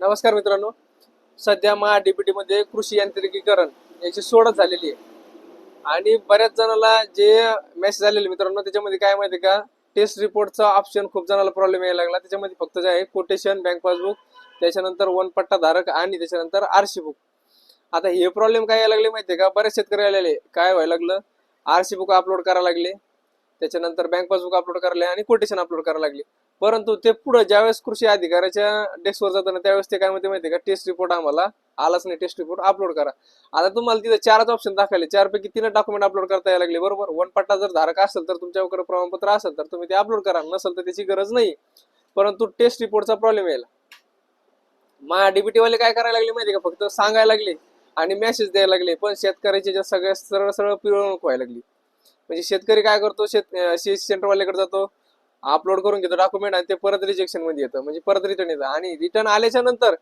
नमस्कार मित्रांनो. सध्या महा डीबीटी कृषी यांत्रिकीकरण याची सोडत झालेली आहे. आणि बऱ्याच जणाला जे मेसेज आलेले मित्रांनो त्याच्यामध्ये काय माहिती का? टेस्ट रिपोर्टचा ऑप्शन खूप जणाला प्रॉब्लेम यायला लागला. त्याच्यामध्ये फक्त जे आहे कोटेशन बँक पासबुक त्याच्यानंतर वन पट्टा धारक आणि त्याच्यानंतर आरसी बुक आता हे प्रॉब्लेम काय यायला लागले माहितीये का? बरेच शेतकरी आलेले काय व्हायला लागलं? आरसी बुक अपलोड करायला लागले. त्याच्यानंतर बँक पासबुक अपलोड करायला आणि कोटेशन अपलोड करायला लागले. परंतु ते पुढे ज्यावेळेस कृषी अधिकाऱ्याच्या डेस्कवर जाताना त्यावेळेस ते काय म्हणते माहिती का? टेस्ट रिपोर्ट आम्हाला आलाच नाही. टेस्ट रिपोर्ट अपलोड करा. आता तुम्हाला तिथे चारच ऑप्शन दाखवले. चारपैकी तीन डॉक्युमेंट अपलोड करता यायला लागले. बरोबर? वन पट्टा जर धारक असेल तर तुमच्याकडे प्रमाणपत्र असेल तर तुम्ही ते अपलोड करा. नसेल तर त्याची गरज नाही. परंतु टेस्ट रिपोर्टचा प्रॉब्लेम यायला. मा डीबीटीवाले काय करायला लागले माहिती का? फक्त सांगायला लागले आणि मेसेज द्यायला लागले. पण शेतकऱ्याची ज्या सगळ्या सरळ सरळ पिळवणूक व्हायला लागली. म्हणजे शेतकरी काय करतो? शेत सी सेंटर वाल्याकडे जातो. अपलोड करून घेतो डॉक्युमेंट आणि ते परत रिजेक्शनमध्ये येतं. म्हणजे परत रिटर्न येतं. आणि रिटर्न आल्याच्यानंतर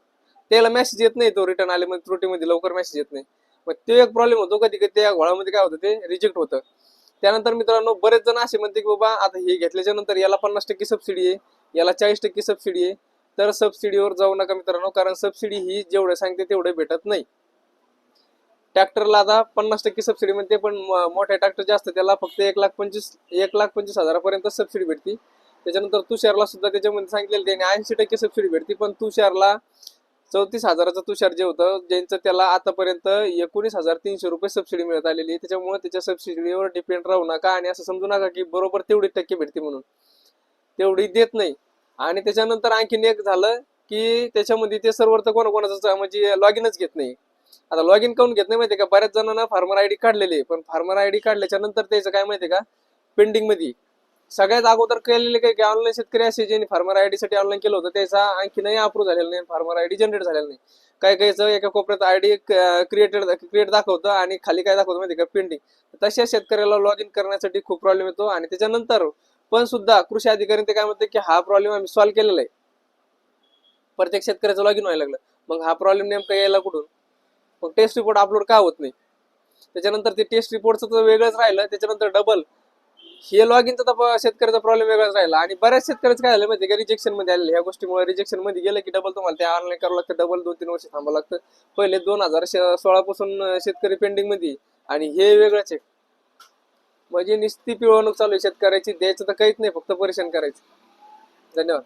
त्याला मेसेज येत नाही तो रिटर्न आले म्हणजे त्रुटीमध्ये लवकर मेसेज येत नाही. मग तो एक प्रॉब्लेम होतो कधी कधी त्या घोळामध्ये काय होतं ते रिजेक्ट होतं. त्यानंतर मित्रांनो बरेच जण असे म्हणते की बाबा आता हे घेतल्याच्या नंतर याला पन्नास टक्के सबसिडी आहे याला चाळीस टक्के सबसिडी आहे. तर सबसिडीवर जाऊ नका मित्रांनो कारण सबसिडी ही जेवढे सांगते तेवढे भेटत नाही. ट्रॅक्टरला आता पन्नास टक्के सबसिडी म्हणते पण मोठ्या ट्रॅक्टर जास्त त्याला फक्त एक लाख पंचवीस एक लाख पंचवीस हजारापर्यंत सबसिडी भेटते. त्याच्यानंतर तुषारला सुद्धा त्याच्यामध्ये सांगितलेलं त्याने ऐंशी टक्के सबसिडी भेटते पण तुषारला चौतीस हजाराचं तुषार जे होतं ज्यांचं त्याला आतापर्यंत एकोणीस हजार तीनशे रुपये सबसिडी मिळत आलेली आहे. त्याच्यामुळे त्याच्या सबसिडीवर डिपेंड राहू नका आणि असं समजू नका की बरोबर तेवढी टक्के भेटते म्हणून. तेवढी देत नाही. आणि त्याच्यानंतर आणखीन एक झालं की त्याच्यामध्ये ते सर्वर तर कोणाकोणाचं म्हणजे लॉग इनच घेत नाही. आता लॉग इन करून घेत नाही माहितीये का? बऱ्याच जणांना फार्मर आयडी काढलेली आहे. पण फार्मर आयडी काढल्याच्या नंतर त्याचं काय माहितीये का? पेंडिंगमध्ये. सगळ्यात अगोदर केलेले काही ऑनलाईन शेतकरी असे ज्यांनी फार्मर आयडी साठी ऑनलाईन केलं होतं त्याचा आणखीनही अप्रूव्ह झालेला नाही फार्मर आयडी जनरेट झालेला नाही. काही काहीचं एका कोपऱ्यात आयडी क्रिएटेड क्रिएट दाखवतं आणि खाली काय दाखवतं माहिती का? पेंडिंग तशा शेतकऱ्याला लॉग इन करण्यासाठी खूप प्रॉब्लेम येतो आणि त्याच्यानंतर पण सुद्धा कृषी अधिकारी ते काय म्हणते की हा प्रॉब्लेम आम्ही सॉल्व्ह केलेला आहे. प्रत्येक शेतकऱ्याचं लॉग इन व्हायला लागलं. मग हा प्रॉब्लेम नेमका यायला कुठून? मग टेस्ट रिपोर्ट अपलोड का होत नाही? त्याच्यानंतर ते टेस्ट रिपोर्टचं तर वेगळंच राहिलं त्याच्यानंतर डबल हे लॉग इनचा तर शेतकऱ्याचा प्रॉब्लेम वेगळाच राहिला. आणि बऱ्याच शेतकऱ्याचं काय झालं माहिती का? रिजेक्शनमध्ये आलेलं. ह्या गोष्टीमुळे रिजेक्शनमध्ये गेलं की डबल तुम्हाला ते ऑनलाईन करावं लागतं. डबल दोन तीन वर्ष थांबावं लागतं. पहिले दोन हजार सोळा पासून शेतकरी पेंडिंगमध्ये. आणि हे वेगळंच आहे. म्हणजे निस्ती पिळवणूक चालू आहे. शेतकऱ्याची द्यायचं तर काहीच नाही फक्त परेशान करायचं. धन्यवाद.